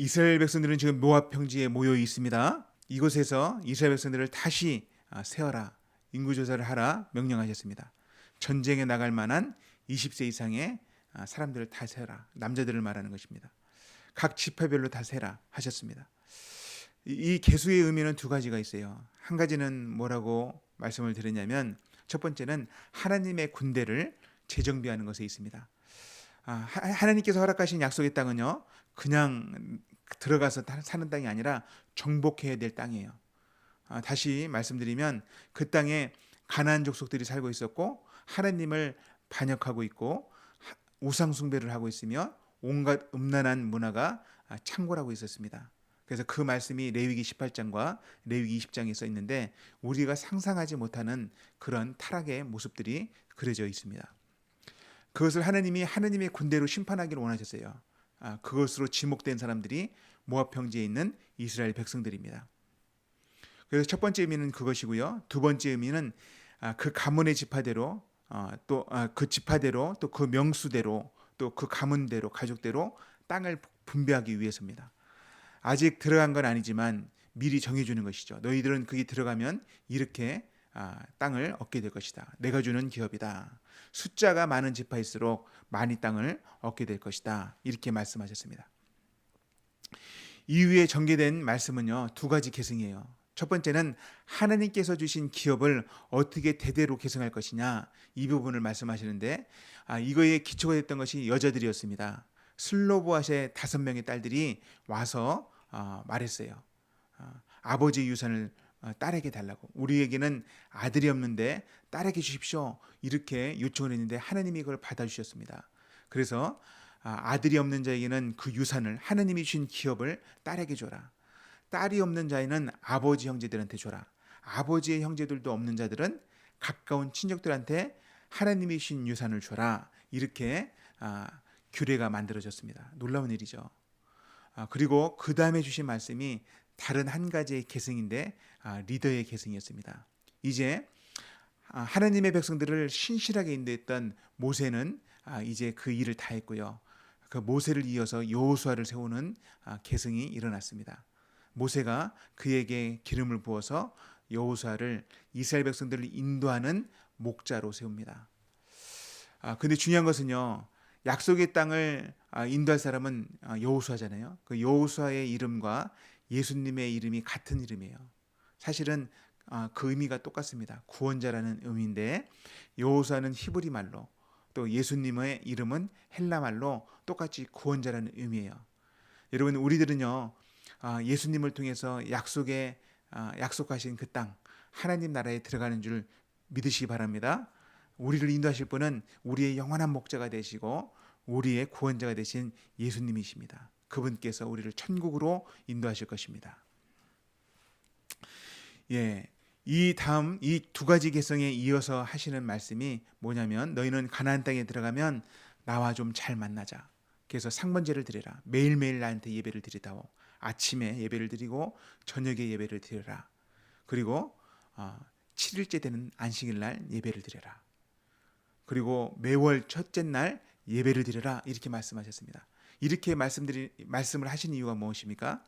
이스라엘 백성들은 지금 모압 평지에 모여 있습니다. 이곳에서 이스라엘 백성들을 다시 아, 세어라 인구 조사를 하라 명령하셨습니다. 전쟁에 나갈 만한 20세 이상의 아, 사람들을 다 세라 남자들을 말하는 것입니다. 각 지파별로 다 세라 하셨습니다. 이- 이 개수의 의미는 두 가지가 있어요. 한 가지는 뭐라고 말씀을 드렸냐면 첫 번째는 하나님의 군대를 재정비하는 것에 있습니다. 아, 하- 하나님께서 허락하신 약속의 땅은요 그냥 들어가서 다- 사는 땅이 아니라 정복해야 될 땅이에요. 아, 다시 말씀드리면 그 땅에 가나안 족속들이 살고 있었고 하나님을 반역하고 있고 하- 우상 숭배를 하고 있으며 온갖 음란한 문화가 아, 창궐하고 있었습니다. 그래서 그 말씀이 레위기 18장과 레위기 20장에 써 있는데 우리가 상상하지 못하는 그런 타락의 모습들이 그려져 있습니다. 그것을 하나님이 하나님의 군대로 심판하기를 원하셨어요. 아, 그것으로 지목된 사람들이 모압 평지에 있는 이스라엘 백성들입니다. 그래서 첫 번째 의미는 그것이고요. 두 번째 의미는 아, 그 가문의 지파대로 어, 또그 지파대로 또 그 명수대로 또 그 가문대로 가족대로 땅을 분배하기 위해서입니다. 아직 들어간 건 아니지만 미리 정해주는 것이죠. 너희들은 거기 들어가면 이렇게 아, 땅을 얻게 될 것이다. 내가 주는 기업이다. 숫자가 많은 지파일수록 많이 땅을 얻게 될 것이다. 이렇게 말씀하셨습니다. 이후에 전개된 말씀은요 두 가지 계승이에요. 첫 번째는 하나님께서 주신 기업을 어떻게 대대로 계승할 것이냐 이 부분을 말씀하시는데 아, 이거에 기초가 됐던 것이 여자들이었습니다. 슬로보아의 다섯 명의 딸들이 와서 아, 말했어요. 아, 아버지 유산을 아, 딸에게 달라고. 우리에게는 아들이 없는데 딸에게 주십시오. 이렇게 요청을 했는데 하나님이 그걸 받아주셨습니다. 그래서 아, 아들이 없는 자에게는 그 유산을 하나님이 주신 기업을 딸에게 줘라. 딸이 없는 자에는 아버지 형제들한테 줘라. 아버지의 형제들도 없는 자들은 가까운 친척들한테 하나님이 주신 유산을 줘라. 이렇게 아, 규례가 만들어졌습니다. 놀라운 일이죠. 아, 그리고 그 다음에 주신 말씀이 다른 한 가지의 계승인데 아, 리더의 계승이었습니다. 이제 아, 하나님의 백성들을 신실하게 인도했던 모세는 아, 이제 그 일을 다 했고요. 그 모세를 이어서 여호수아를 세우는 아, 계승이 일어났습니다. 모세가 그에게 기름을 부어서 여호수아를 이스라엘 백성들을 인도하는 목자로 세웁니다. 아 근데 중요한 것은요. 약속의 땅을 아, 인도할 사람은 아, 여호수아잖아요. 그 여호수아의 이름과 예수님의 이름이 같은 이름이에요. 사실은 아, 그 의미가 똑같습니다. 구원자라는 의미인데 여호수아는 히브리 말로 또 예수님의 이름은 헬라 말로 똑같이 구원자라는 의미예요. 여러분 우리들은요 아, 예수님을 통해서 약속에 아, 약속하신 그 땅 하나님 나라에 들어가는 줄 믿으시기 바랍니다. 우리를 인도하실 분은 우리의 영원한 목자가 되시고 우리의 구원자가 되신 예수님이십니다. 그분께서 우리를 천국으로 인도하실 것입니다. 예. 이 다음 이 두 가지 개성에 이어서 하시는 말씀이 뭐냐면 너희는 가나안 땅에 들어가면 나와 좀 잘 만나자. 그래서 상번제를 드리라. 매일매일 나한테 예배를 드리다오. 아침에 예배를 드리고 저녁에 예배를 드려라. 그리고 어, 7일째 되는 안식일 날 예배를 드려라. 그리고 매월 첫째 날 예배를 드려라 이렇게 말씀하셨습니다. 이렇게 말씀드리 말씀을 하신 이유가 무엇입니까?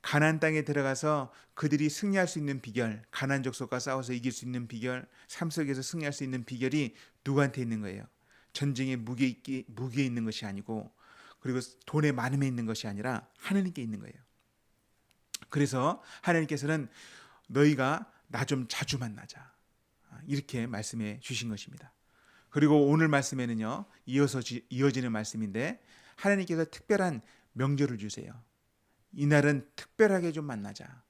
가나안 땅에 들어가서 그들이 승리할 수 있는 비결, 가나안 족속과 싸워서 이길 수 있는 비결, 삶 속에서 승리할 수 있는 비결이 누구한테 있는 거예요? 전쟁에 무게 있기 무게 있는 것이 아니고 그리고 돈의 많음에 있는 것이 아니라 하나님께 있는 거예요. 그래서 하나님께서는 너희가 나 좀 자주 만나자 이렇게 말씀해 주신 것입니다. 그리고 오늘 말씀에는요 이어서 지, 이어지는 말씀인데 하나님께서 특별한 명절을 주세요. 이날은 특별하게 좀 만나자.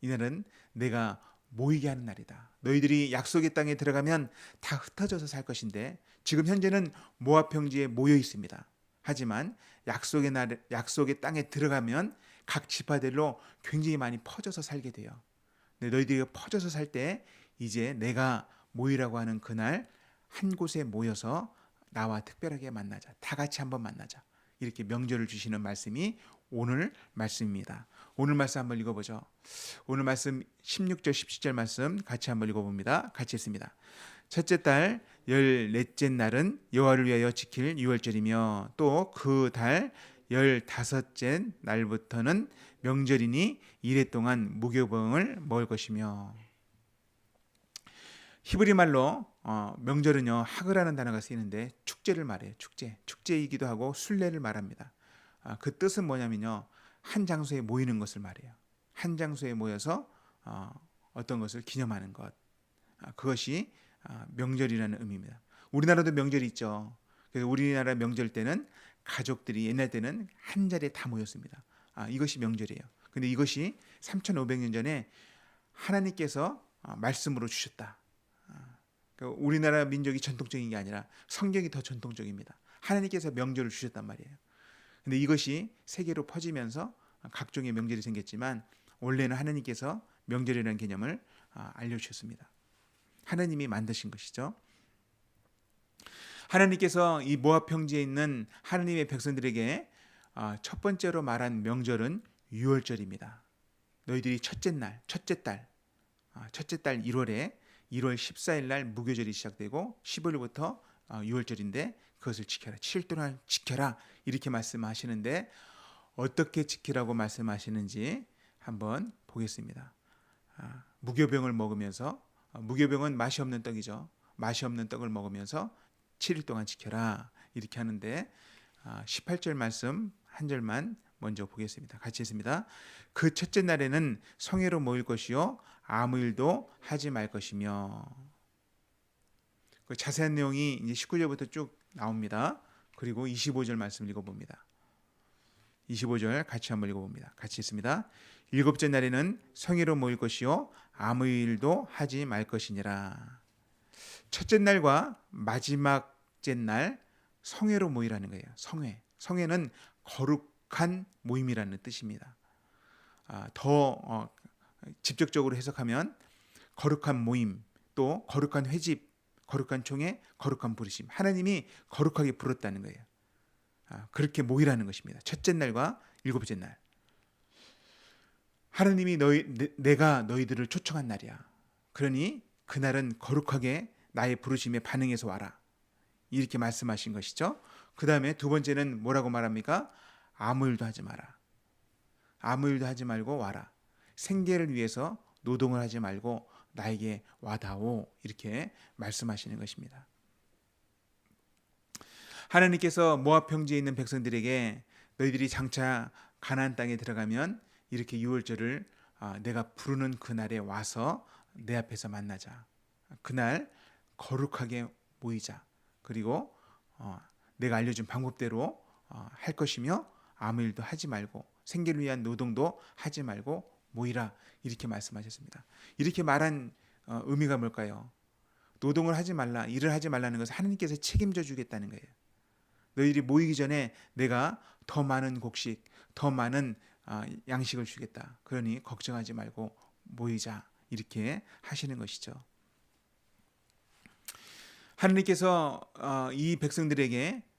이날은 내가 모이게 하는 날이다. 너희들이 약속의 땅에 들어가면 다 흩어져서 살 것인데 지금 현재는 모압 평지에 모여 있습니다. 하지만 약속의 날 약속의 땅에 들어가면 각 지파들로 굉장히 많이 퍼져서 살게 돼요. 근데 너희들이 퍼져서 살 때 이제 내가 모이라고 하는 그날 한 곳에 모여서 나와 특별하게 만나자. 다 같이 한번 만나자. 이렇게 명절을 주시는 말씀이 오늘 말씀입니다. 오늘 말씀 한번 읽어보죠. 오늘 말씀 16절 17절 말씀 같이 한번 읽어봅니다. 같이 했습니다. 첫째 달 열넷째 날은 여호와를 위하여 지킬 유월절이며 또 그 달 열다섯째 날부터는 명절이니 이래 동안 무교병을 먹을 것이며 히브리 말로 어, 명절은요 하그라는 단어가 쓰이는데 축제를 말해요 축제 축제이기도 하고 순례를 말합니다 아, 그 뜻은 뭐냐면요 한 장소에 모이는 것을 말해요 한 장소에 모여서 어, 어떤 것을 기념하는 것 아, 그것이 아, 명절이라는 의미입니다 우리나라도 명절이 있죠 그래서 우리나라 명절 때는 가족들이 옛날 때는 한 자리에 다 모였습니다. 아, 이것이 명절이에요. 근데 이것이 3,500년 전에 하나님께서 아, 말씀으로 주셨다. 아, 그러니까 우리나라 민족이 전통적인 게 아니라 성경이 더 전통적입니다. 하나님께서 명절을 주셨단 말이에요. 근데 이것이 세계로 퍼지면서 각종의 명절이 생겼지만 원래는 하나님께서 명절이라는 개념을 아, 알려주셨습니다. 하나님이 만드신 것이죠. 하나님께서 이 모압 평지에 있는 하나님의 백성들에게 아, 첫 번째로 말한 명절은 유월절입니다. 너희들이 첫째 날, 첫째 달, 아, 첫째 달 1월에 1월 14일 날 무교절이 시작되고 15일부터 유월절인데 그것을 지켜라. 7일 동안 지켜라. 이렇게 말씀하시는데 어떻게 지키라고 말씀하시는지 한번 보겠습니다. 아, 무교병을 먹으면서 무교병은 맛이 없는 떡이죠. 맛이 없는 떡을 먹으면서 7일 동안 지켜라 이렇게 하는데 18절 말씀 한 절만 먼저 보겠습니다. 같이 했습니다. 그 첫째 날에는 성회로 모일 것이요 아무 일도 하지 말 것이며 그 자세한 내용이 이제 19절부터 쭉 나옵니다. 그리고 25절 말씀 읽어봅니다. 25절 같이 한번 읽어봅니다. 같이 있습니다. 일곱째 날에는 성회로 모일 것이요 아무 일도 하지 말 것이니라. 첫째 날과 마지막째 날 성회로 모이라는 거예요. 성회. 성회는 거룩한 모임이라는 뜻입니다. 아, 더 어, 직접적으로 해석하면 거룩한 모임, 또 거룩한 회집, 거룩한 총회, 거룩한 부르심. 하나님이 거룩하게 부르다는 거예요. 아, 그렇게 모이라는 것입니다. 첫째 날과 일곱째 날. 하나님이 너희 내, 가 너희들을 초청한 날이야. 그러니 그날은 거룩하게 나의 부르심에 반응해서 와라. 이렇게 말씀하신 것이죠. 그 다음에 두 번째는 뭐라고 말합니까? 아무 일도 하지 마라. 아무 일도 하지 말고 와라. 생계를 위해서 노동을 하지 말고 나에게 와다오. 이렇게 말씀하시는 것입니다. 하나님께서 모압 평지에 있는 백성들에게 너희들이 장차 가나안 땅에 들어가면 이렇게 유월절을 아, 내가 부르는 그날에 와서 내 앞에서 만나자. 그날 거룩하게 모이자. 그리고 어, 내가 알려준 방법대로 어, 할 것이며 아무 일도 하지 말고 생계를 위한 노동도 하지 말고 모이라 이렇게 말씀하셨습니다. 이렇게 말한 어, 의미가 뭘까요? 노동을 하지 말라, 일을 하지 말라는 것은 하나님께서 책임져 주겠다는 거예요. 너희들이 모이기 전에 내가 더 많은 곡식, 더 많은 아, 양식을 주겠다. 그러니 걱정하지 말고 모이자 이렇게 하시는 것이죠. 하나님께서 어, 이 백성들에게 어,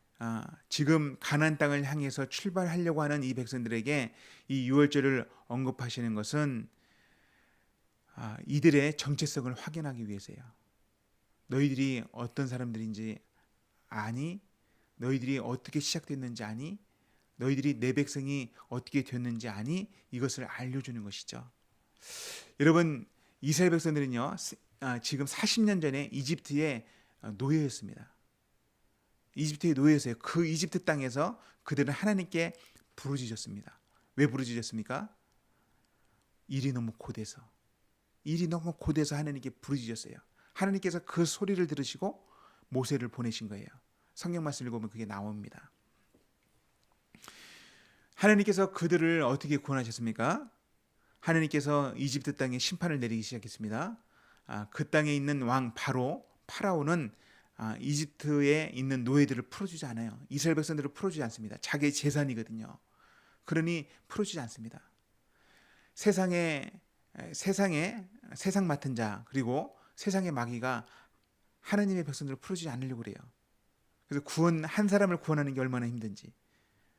지금 가나안 땅을 향해서 출발하려고 하는 이 백성들에게 이 유월절을 언급하시는 것은 아, 이들의 정체성을 확인하기 위해서요. 너희들이 어떤 사람들인지 아니? 너희들이 어떻게 시작됐는지 아니? 너희들이 내 백성이 어떻게 됐는지 아니? 이것을 알려주는 것이죠. 여러분 이스라엘 백성들은요 아, 지금 40년 전에 이집트에 아, 노예였습니다. 이집트의 노예였어요. 그 이집트 땅에서 그들은 하나님께 부르짖었습니다. 왜 부르짖었습니까? 일이 너무 고돼서 일이 너무 고돼서 하나님께 부르짖었어요. 하나님께서 그 소리를 들으시고 모세를 보내신 거예요. 성경 말씀 읽으면 그게 나옵니다. 하나님께서 그들을 어떻게 구원하셨습니까? 하나님께서 이집트 땅에 심판을 내리기 시작했습니다. 아, 그 땅에 있는 왕 바로 파라오는 아, 이집트에 있는 노예들을 풀어주지 않아요. 이스라엘 백성들을 풀어주지 않습니다. 자기 재산이거든요. 그러니 풀어주지 않습니다. 세상에 세상에 세상 맡은 자 그리고 세상의 마귀가 하나님의 백성들을 풀어주지 않으려고 그래요. 그래서 구원 한 사람을 구원하는 게 얼마나 힘든지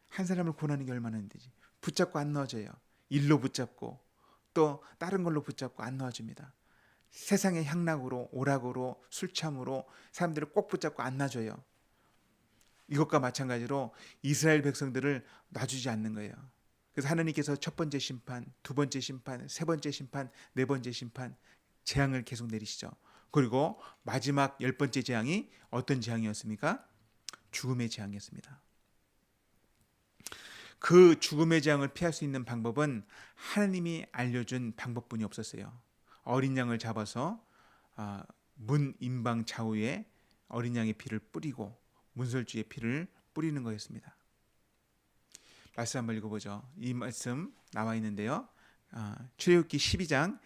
한 사람을 구원하는 게 얼마나 힘든지 붙잡고 안 넣어져요. 일로 붙잡고 또 다른 걸로 붙잡고 안 넣어줍니다. 세상의 향락으로 오락으로 술참으로 사람들을 꼭 붙잡고 안 놔줘요. 이것과 마찬가지로 이스라엘 백성들을 놔주지 않는 거예요. 그래서 하나님께서 첫 번째 심판, 두 번째 심판, 세 번째 심판, 네 번째 심판 재앙을 계속 내리시죠. 그리고 마지막 열 번째 재앙이 어떤 재앙이었습니까? 죽음의 재앙이었습니다. 그 죽음의 재앙을 피할 수 있는 방법은 하나님이 알려준 방법뿐이 없었어요. 어린 양을 잡아서 아, 문 임방 좌우에 어린 양의 피를 뿌리고 문설주의 피를 뿌리는 거였습니다. 말씀 한번 읽어보죠. 이 말씀 나와 있는데요. 아, 출애굽기 12장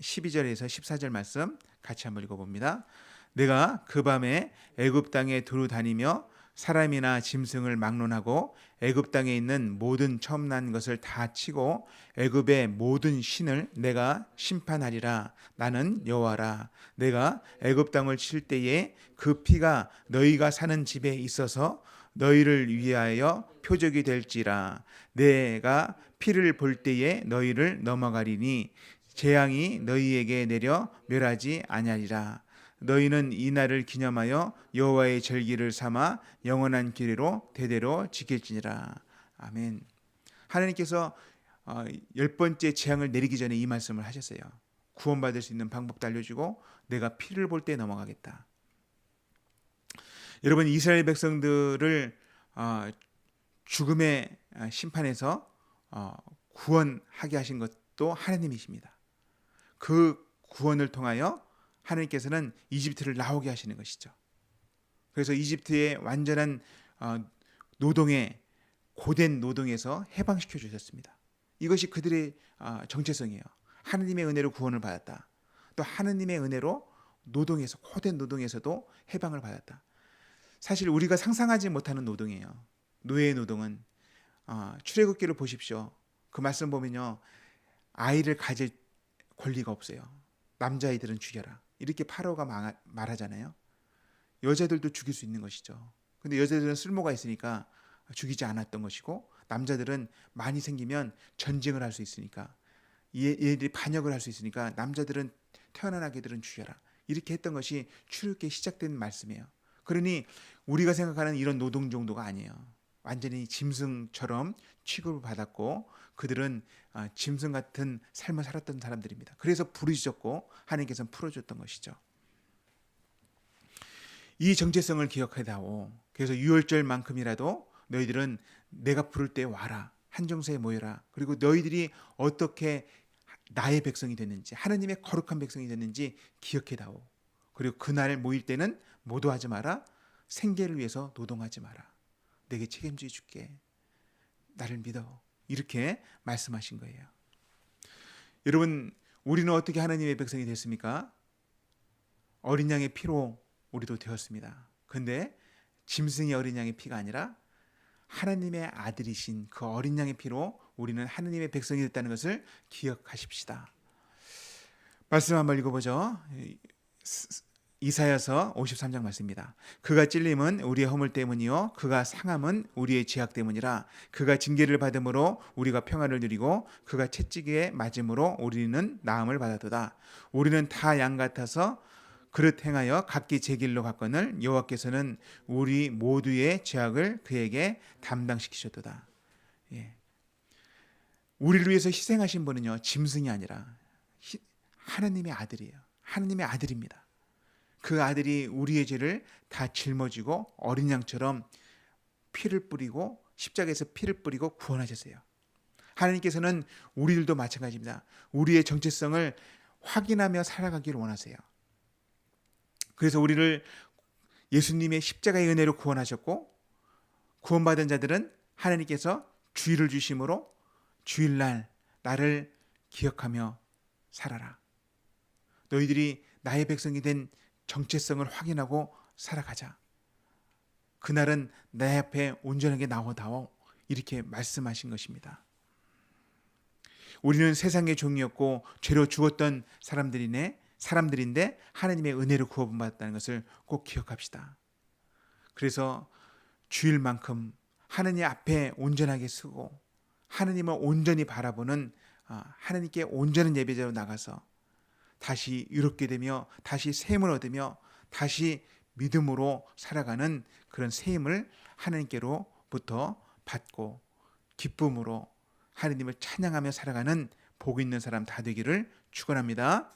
12절에서 14절 말씀 같이 한번 읽어봅니다. 내가 그 밤에 애굽 땅에 두루 다니며 사람이나 짐승을 막론하고 애굽 땅에 있는 모든 처음 난 것을 다 치고 애굽의 모든 신을 내가 심판하리라. 나는 여호와라. 내가 애굽 땅을 칠 때에 그 피가 너희가 사는 집에 있어서 너희를 위하여 표적이 될지라. 내가 피를 볼 때에 너희를 넘어가리니 재앙이 너희에게 내려 멸하지 아니하리라 너희는 이 날을 기념하여 여호와의 절기를 삼아 영원한 기회로 대대로 지킬지니라. 아멘. 하나님께서 어, 열 번째 재앙을 내리기 전에 이 말씀을 하셨어요. 구원받을 수 있는 방법도 알려주고 내가 피를 볼 때 넘어가겠다. 여러분 이스라엘 백성들을 어, 죽음의 심판에서 어, 구원하게 하신 것도 하나님이십니다. 그 구원을 통하여 하나님께서는 이집트를 나오게 하시는 것이죠. 그래서 이집트의 완전한 어, 노동에 고된 노동에서 해방시켜 주셨습니다. 이것이 그들의 어, 정체성이에요. 하느님의 은혜로 구원을 받았다. 또 하느님의 은혜로 노동에서 고된 노동에서도 해방을 받았다. 사실 우리가 상상하지 못하는 노동이에요. 노예의 노동은 어, 출애굽기를 보십시오. 그 말씀 보면요. 아이를 가질 권리가 없어요. 남자아이들은 죽여라. 이렇게 파로가 말하잖아요. 여자들도 죽일 수 있는 것이죠. 근데 여자들은 쓸모가 있으니까 죽이지 않았던 것이고 남자들은 많이 생기면 전쟁을 할 수 있으니까 얘들이 반역을 할 수 있으니까 남자들은 태어난 아기들은 죽여라. 이렇게 했던 것이 출애굽기에 시작된 말씀이에요. 그러니 우리가 생각하는 이런 노동 정도가 아니에요. 완전히 짐승처럼 취급을 받았고 그들은 아, 짐승 같은 삶을 살았던 사람들입니다. 그래서 부르짖었고 하나님께서는 풀어줬던 것이죠. 이 정체성을 기억해다오. 그래서 유월절만큼이라도 너희들은 내가 부를 때 와라. 한정서에 모여라. 그리고 너희들이 어떻게 나의 백성이 됐는지 하나님의 거룩한 백성이 됐는지 기억해다오. 그리고 그날 모일 때는 모도하지 마라. 생계를 위해서 노동하지 마라. 내게 책임져 줄게. 나를 믿어. 이렇게 말씀하신 거예요. 여러분, 우리는 어떻게 하나님의 백성이 됐습니까? 어린 양의 피로 우리도 되었습니다. 근데 짐승의 어린 양의 피가 아니라 하나님의 아들이신 그 어린 양의 피로 우리는 하나님의 백성이 됐다는 것을 기억하십시다. 말씀 한번 읽어보죠. 이사야서 53장 말씀입니다. 그가 찔림은 우리의 허물 때문이요 그가 상함은 우리의 죄악 때문이라 그가 징계를 받음으로 우리가 평안을 누리고 그가 채찍에 맞음으로 우리는 나음을 받았도다. 우리는 다 양 같아서 그릇 행하여 각기 제 길로 갔거늘 여호와께서는 우리 모두의 죄악을 그에게 담당시키셨도다. 예. 우리를 위해서 희생하신 분은요 짐승이 아니라 하나님의 아들이에요. 하나님의 아들입니다. 그 아들이 우리의 죄를 다 짊어지고 어린 양처럼 피를 뿌리고 십자가에서 피를 뿌리고 구원하셨어요. 하나님께서는 우리들도 마찬가지입니다. 우리의 정체성을 확인하며 살아가기를 원하세요. 그래서 우리를 예수님의 십자가의 은혜로 구원하셨고 구원받은 자들은 하나님께서 주의를 주심으로 주일날 나를 기억하며 살아라. 너희들이 나의 백성이 된 정체성을 확인하고 살아가자. 그날은 내 앞에 온전하게 나오다오. 이렇게 말씀하신 것입니다. 우리는 세상의 종이었고 죄로 죽었던 사람들이네 사람들인데 하나님의 은혜로 구원받았다는 것을 꼭 기억합시다. 그래서 주일만큼 하나님 앞에 온전하게 쓰고 하나님을 온전히 바라보는 아, 하나님께 온전한 예배자로 나가서 다시 이롭게 되며 다시 샘을 얻으며 다시 믿음으로 살아가는 그런 새 힘을 하나님께로부터 받고 기쁨으로 하나님을 찬양하며 살아가는 복 있는 사람 다 되기를 축원합니다.